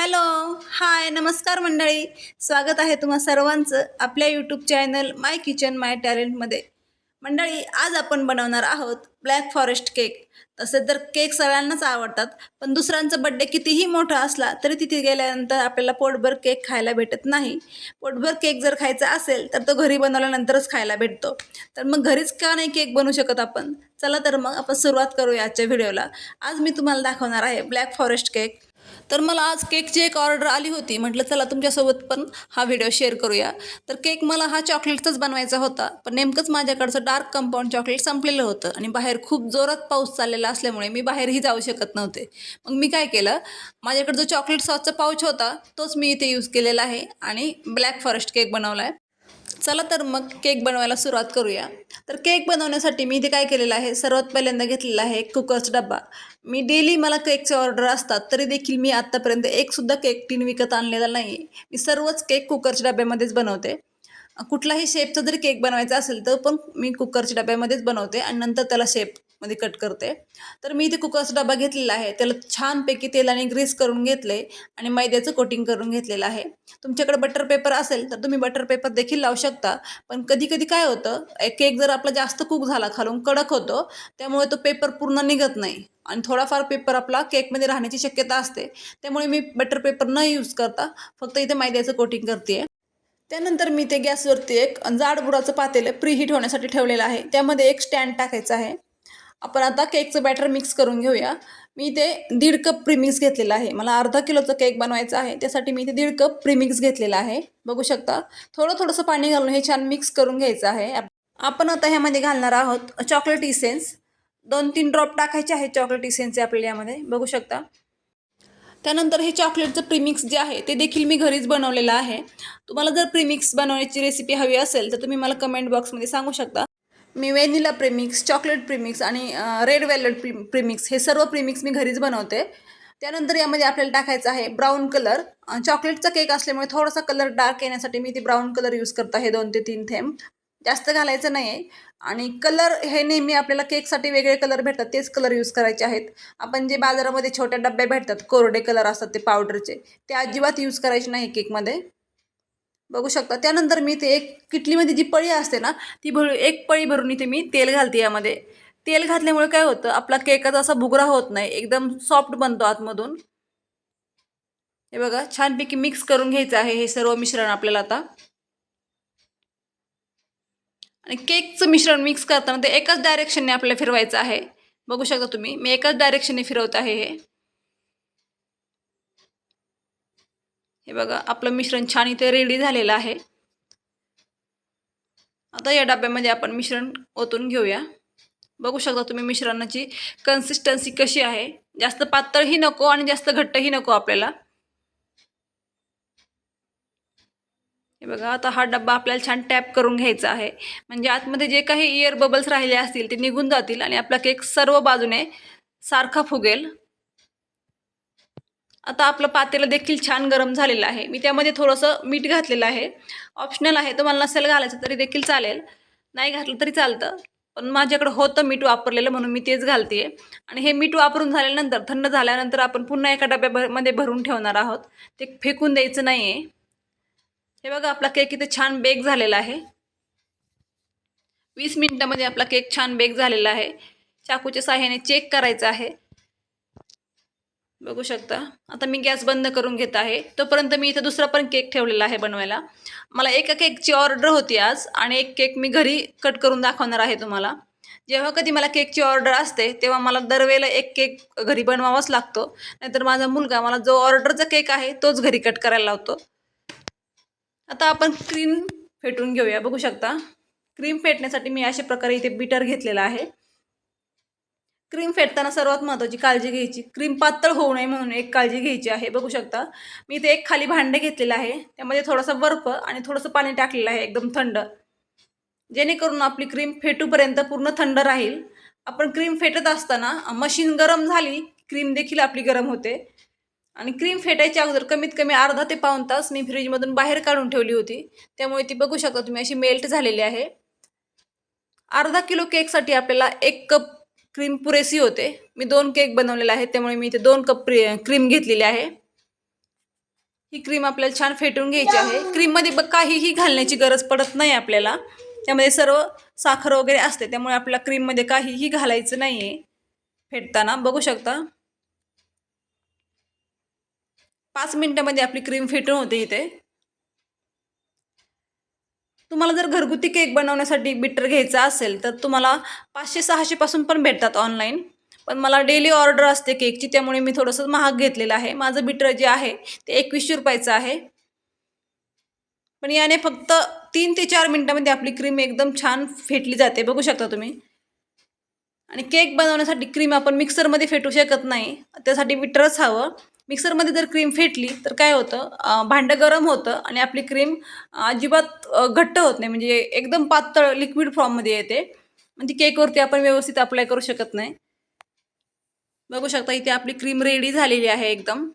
Hello hi नमस्कार मंडळी. स्वागत आहे तुम्हा सर्वांचं आपल्या YouTube channel my kitchen my टॅलेंटमध्ये मंडळी आज आपण बनवणार आहोत ब्लॅक फॉरेस्ट केक तसे तर केक सगळ्यांनाच आवडतात पण दुसऱ्यांचा बड्डे कितीही मोठा असला तरी तिथे गेल्यानंतर आपल्याला पोटभर केक खायला भेटत नाही. पोटभर केक जर खायचा असेल तर तो घरी बनवल्यानंतरच खायला भेटतो. तर मग घरीच का नाही केक बनवू शकत आपण? चला तर मग आपण सुरुवात करूया आजच्या व्हिडिओला आज मी तुम्हाला दाखवणार आहे ब्लॅक फॉरेस्ट केक तर मला आज केकची एक ऑर्डर आली होती. म्हटलं चला तुमच्यासोबत पण हा व्हिडिओ शेअर करूया. तर केक मला हा चॉकलेटचाच बनवायचा होता पण नेमकंच माझ्याकडचं डार्क कंपाऊंड चॉकलेट संपलेलं होतं आणि बाहेर खूप जोरात पाऊस चाललेला असल्यामुळे मी बाहेरही जाऊ शकत नव्हते. मग मी काय केलं माझ्याकडे जो चॉकलेट सॉसचा पाऊच होता तोच मी इथे यूज केलेला आहे आणि ब्लॅक फॉरेस्ट केक बनवला आहे चला तर मग केक बनवायला सुरुवात करूया. तर केक बनवण्यासाठी मी इथे काय केलेलं आहे? सर्वात पहिल्यांदा घेतलेला आहे कुकरचा डब्बा. मी डेली मला केकचे ऑर्डर असतात तरी देखील मी आत्तापर्यंत एकसुद्धा केक टीन विकत आणलेला नाही. मी सर्वच केक कुकरच्या डब्यामध्येच बनवते. कुठलाही शेपचा जरी केक बनवायचा असेल तर पण मी कुकरच्या डब्यामध्येच बनवते आणि नंतर त्याला शेप मध्ये कट करते. तर मी इथे कुकरचा डबा घेतलेला आहे. त्याला छानपैकी तेलाने ग्रीस करून घेतले आणि मैद्याचं कोटिंग करून घेतलेलं आहे. तुमच्याकडे बटर पेपर असेल तर तुम्ही बटर पेपर देखील लावू शकता. पण कधी कधी काय होतं केक जर आपला जास्त कुक झाला खालून कडक होतो त्यामुळे तो पेपर पूर्ण निघत नाही. आणि थोडाफार पेपर आपला केकमध्ये राहण्याची शक्यता असते. त्यामुळे मी बटर पेपर न यूज करता फक्त इथे मैद्याचं कोटिंग करते. त्यानंतर मी ते गॅसवरती एक जाड बुडाचं पातेलं प्रीहीट होण्यासाठी ठेवलेलं आहे. त्यामध्ये एक स्टँड टाकायचं आहे. आपण आता केकचं बॅटर मिक्स करून घेऊया. मी इथे दीड कप प्रीमिक्स घेतलेला आहे. मला अर्धा किलोचं केक बनवायचा आहे. त्यासाठी मी इथे दीड कप प्रीमिक्स घेतलेला आहे. बघू शकता. थोडं थोडंसं पाणी घालून हे छान मिक्स करून घ्यायचं आहे. आपण आता ह्यामध्ये घालणार आहोत चॉकलेट इसेन्स. दोन तीन ड्रॉप टाकायचे आहेत चॉकलेट इसेन्सचे आपल्याला यामध्ये. बघू शकता. त्यानंतर हे चॉकलेटचं प्रीमिक्स जे आहे ते देखील मी घरीच बनवलेलं आहे. तुम्हाला जर प्रीमिक्स बनवण्याची रेसिपी हवी असेल तर तुम्ही मला कमेंट बॉक्समध्ये सांगू शकता. मी वेनिला प्रिमिक्स चॉकलेट प्रिमिक्स आणि रेड वेल्वेट प्रि प्रीमिक्स हे सर्व प्रिमिक्स मी घरीच बनवते. त्यानंतर यामध्ये आपल्याला टाकायचं आहे ब्राऊन कलर. चॉकलेटचा केक असल्यामुळे थोडासा कलर डार्क येण्यासाठी मी ते ब्राऊन कलर यूज करत आहे दोन ते तीन थेंब. जास्त घालायचं नाही आहे आणि कलर हे नेहमी आपल्याला केकसाठी वेगळे कलर भेटतात तेच कलर यूज करायचे आहेत. आपण जे बाजारामध्ये छोट्या डब्या भेटतात कोरडे कलर असतात ते पावडरचे ते अजिबात यूज करायचे नाही केकमध्ये. बघू शकता. त्यानंतर मी ते एक किटलीमध्ये जी पळी असते ना ती भरू एक पळी भरून इथे मी तेल घालते यामध्ये. तेल घातल्यामुळे काय होतं आपला केकाचा असा भुगरा होत नाही एकदम सॉफ्ट बनतो आतमधून. हे बघा छानपैकी मिक्स करून घ्यायचं आहे हे सर्व मिश्रण आपल्याला आता. आणि केकचं मिश्रण मिक्स करताना ते एकाच डायरेक्शनने आपल्याला फिरवायचं आहे. बघू शकता तुम्ही मी एकाच डायरेक्शनने फिरवत आहे हे. हे बघा आपलं मिश्रण छान इथे रेडी झालेलं आहे. आता या डब्यामध्ये आपण मिश्रण ओतून घेऊया. बघू शकता तुम्ही मिश्रणाची कन्सिस्टन्सी कशी आहे. जास्त पातळही नको आणि जास्त घट्टही नको आपल्याला. हे बघा आता हा डब्बा आपल्याला छान टॅप करून घ्यायचा आहे. म्हणजे आतमध्ये जे काही इयर बबल्स राहिले असतील ते निघून जातील आणि आपला केक सर्व बाजूने सारखा फुगेल. आता आपलं पातेलं देखील छान गरम झालेलं आहे. मी त्यामध्ये थोडंसं मीठ घातलेलं आहे. ऑप्शनल आहे तुम्हाला नसेल घालायचं तरी देखील चालेल. नाही घातलं तरी चालतं. पण माझ्याकडं होतं मीठ वापरलेलं म्हणून मी तेच घालते आहे आणि हे मीठ वापरून झाल्यानंतर थंड झाल्यानंतर आपण पुन्हा एका डब्यामध्ये भरून ठेवणार आहोत. ते फेकून द्यायचं नाही आहे हे बघा आपला केक इथे छान बेक झालेला आहे. वीस मिनटामध्ये आपला केक छान बेक झालेला आहे. चाकूच्या साह्याने चेक करायचं आहे. बघू शकता. आता मी गॅस बंद करून घेत आहे. तोपर्यंत मी इथं दुसरा पण केक ठेवलेला आहे बनवायला. मला एका केकची ऑर्डर होती आज आणि एक केक मी घरी कट करून दाखवणार आहे तुम्हाला. जेव्हा कधी मला केकची ऑर्डर असते तेव्हा मला दरवेळेला एक केक घरी बनवावाच लागतो. नाहीतर माझा मुलगा मला जो ऑर्डरचा केक आहे तोच घरी कट करायला लावतो. आता आपण क्रीम फेटून घेऊया. बघू शकता. क्रीम फेटण्यासाठी मी अशा प्रकारे इथे बिटर घेतलेला आहे. क्रीम फेटताना सर्वात महत्त्वाची काळजी घ्यायची. क्रीम पातळ होऊ नये म्हणून एक काळजी घ्यायची आहे. बघू शकता. मी इथे एक खाली भांडे घेतलेलं आहे. त्यामध्ये थोडासा बर्फ आणि थोडंसं पाणी टाकलेलं आहे. एकदम थंड. जेणेकरून आपली क्रीम फेटूपर्यंत पूर्ण थंड राहील. आपण क्रीम फेटत असताना मशीन गरम झाली क्रीम देखील आपली गरम होते. आणि क्रीम फेटायच्या अगोदर कमीत कमी अर्धा ते पाऊन तास मी फ्रीजमधून बाहेर काढून ठेवली होती. त्यामुळे ती बघू शकता तुम्ही अशी मेल्ट झालेली आहे. अर्धा किलो केकसाठी आपल्याला एक कप क्रीम पुरेसी होते. मी दोन केक बनवलेला आहे त्यामुळे मी इथे दोन कप क्रीम घेतलेली आहे. ही क्रीम आपल्याला छान फेटून घ्यायची आहे. क्रीममध्ये ब काहीही घालण्याची गरज पडत नाही आपल्याला. त्यामध्ये सर्व साखर वगैरे असते त्यामुळे आपल्याला क्रीममध्ये काहीही घालायचं नाही आहे फेटताना बघू शकता. पाच मिनटामध्ये आपली क्रीम फेटून होते इथे. तुम्हाला जर घरगुती केक बनवण्यासाठी बिटर घ्यायचा असेल तर तुम्हाला पाचशे सहाशेपासून पण भेटतात ऑनलाईन पण मला डेली ऑर्डर असते केकची त्यामुळे मी थोडंसं महाग घेतलेलं आहे. माझं बिटर जे आहे ते एकवीसशे रुपयाचं आहे. पण याने फक्त तीन ते चार मिनटामध्ये आपली क्रीम एकदम छान फेटली जाते. बघू शकता तुम्ही. आणि केक बनवण्यासाठी क्रीम आपण मिक्सरमध्ये फेटू शकत नाही. त्यासाठी बिटरच हवं. मिक्सरमध्ये जर क्रीम फेटली तर काय होतं? भांडं गरम होतं आणि आपली क्रीम अजिबात घट्ट होत नाही. म्हणजे एकदम पातळ लिक्विड फॉर्ममध्ये येते. म्हणजे केकवरती आपण व्यवस्थित अप्लाय करू शकत नाही. बघू शकता इथे आपली क्रीम रेडी झालेली आहे एकदम.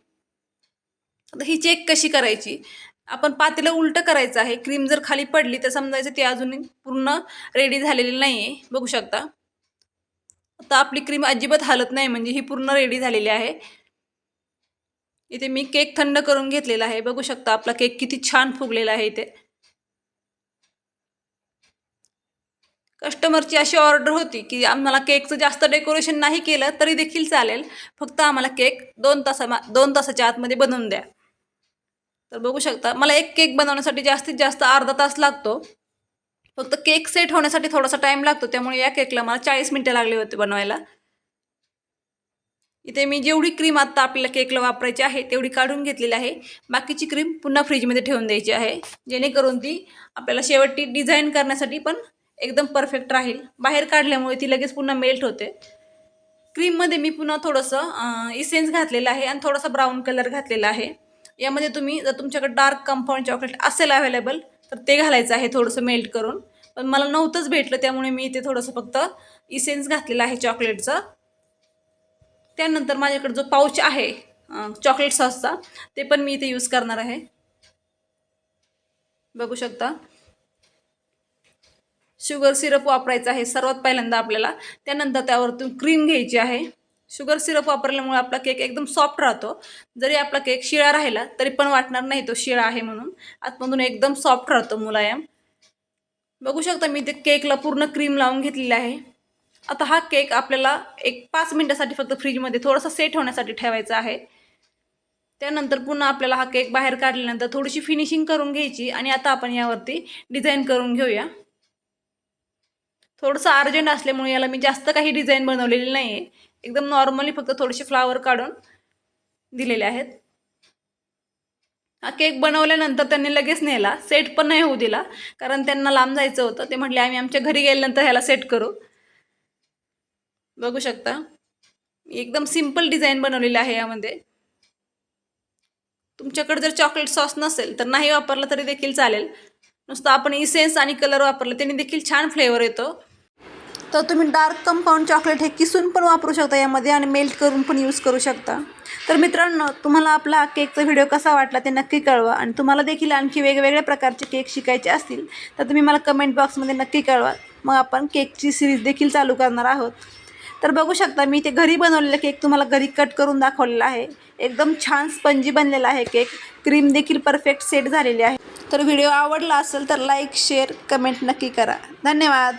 आता ही चेक कशी करायची? आपण पातेलं उलटं करायचं आहे. क्रीम जर खाली पडली तर समजायचं ती अजून पूर्ण रेडी झालेली नाही आहे बघू शकता. आता आपली क्रीम अजिबात हालत नाही म्हणजे ही पूर्ण रेडी झालेली आहे. इथे मी केक थंड करून घेतलेला आहे. बघू शकता आपला केक किती छान फुगलेला आहे इथे. कस्टमरची अशी ऑर्डर होती की आम्हाला केकचं जास्त डेकोरेशन नाही केलं तरी देखील चालेल. फक्त आम्हाला केक दोन तासा दोन तासाच्या आतमध्ये बनवून द्या. तर बघू शकता मला एक केक बनवण्यासाठी जास्तीत जास्त अर्धा तास लागतो. फक्त केक सेट होण्यासाठी थोडासा टाईम लागतो त्यामुळे या केकला मला चाळीस मिनटं लागली होती बनवायला. इथे मी जेवढी क्रीम आत्ता आपल्याला केकला वापरायची आहे तेवढी काढून घेतलेली आहे. बाकीची क्रीम पुन्हा फ्रीजमध्ये ठेवून द्यायची आहे. जेणेकरून ती आपल्याला शेवटी डिझाईन करण्यासाठी पण एकदम परफेक्ट राहील. बाहेर काढल्यामुळे ती लगेच पुन्हा मेल्ट होते. क्रीममध्ये मी पुन्हा थोडंसं इसेन्स घातलेलं आहे आणि थोडासा ब्राऊन कलर घातलेला आहे. यामध्ये तुम्ही जर तुमच्याकडे डार्क कंपाऊंड चॉकलेट असेल अवेलेबल तर ते घालायचं आहे थोडंसं मेल्ट करून. पण मला नव्हतंच भेटलं त्यामुळे मी इथे थोडंसं फक्त इसेन्स घातलेलं आहे चॉकलेटचं त्यानंतर माझ्याकडे जो पाऊच आहे चॉकलेट सॉसचा ते पण मी इथे यूज करणार आहे. बघू शकता. शुगर सिरप वापरायचं आहे सर्वात पहिल्यांदा आपल्याला. त्यानंतर त्यावरतून क्रीम घ्यायची आहे. शुगर सिरप वापरल्यामुळे आपला केक एकदम सॉफ्ट राहतो. जरी आपला केक शिळा राहिला तरी पण वाटणार नाही तो शिळा आहे म्हणून. आतमधून एकदम सॉफ्ट राहतो मुलायम. बघू शकता मी ते केकला पूर्ण क्रीम लावून घेतलेली आहे. आता हा केक आपल्याला एक पाच मिनटासाठी फक्त फ्रीजमध्ये थोडासा सेट होण्यासाठी ठेवायचा आहे. त्यानंतर पुन्हा आपल्याला हा केक बाहेर काढल्यानंतर थोडीशी फिनिशिंग करून घ्यायची आणि आता आपण यावरती डिझाईन करून घेऊया. थोडंसं अर्जंट असल्यामुळे याला मी जास्त काही डिझाईन बनवलेली नाही आहे एकदम नॉर्मली फक्त थोडेसे फ्लावर काढून दिलेले आहेत. हा केक बनवल्यानंतर त्यांनी लगेच नेला. सेट पण नाही होऊ दिला. कारण त्यांना लांब जायचं होतं. ते म्हटले आम्ही आमच्या घरी गेल्यानंतर ह्याला सेट करू. बघू शकता. एकदम सिंपल डिझाईन बनवलेली आहे यामध्ये. तुमच्याकडे जर चॉकलेट सॉस नसेल तर नाही वापरलं तरी देखील चालेल. नुसतं आपण इसेन्स आणि कलर वापरलं त्याने देखील छान फ्लेवर येतो. तर तुम्ही डार्क कंपाऊंड चॉकलेट हे किसून पण वापरू शकता यामध्ये आणि मेल्ट करून पण यूज करू शकता. तर मित्रांनो तुम्हाला आपला केकचा व्हिडिओ कसा वाटला ते नक्की कळवा आणि तुम्हाला देखील आणखी वेगवेगळ्या प्रकारचे केक शिकायचे असतील तर तुम्ही मला कमेंट बॉक्समध्ये नक्की कळवा. मग आपण केकची सिरीज देखील चालू करणार आहोत. तर बघू शकता मी ते घरी बनवलेला केक तुम्हाला घरी कट करून दाखवलेला आहे. एकदम छान स्पंजी बनलेला आहे केक. क्रीम देखील परफेक्ट सेट झालेली आहे. तर व्हिडिओ आवडला असेल तर लाईक शेअर कमेंट नक्की करा. धन्यवाद.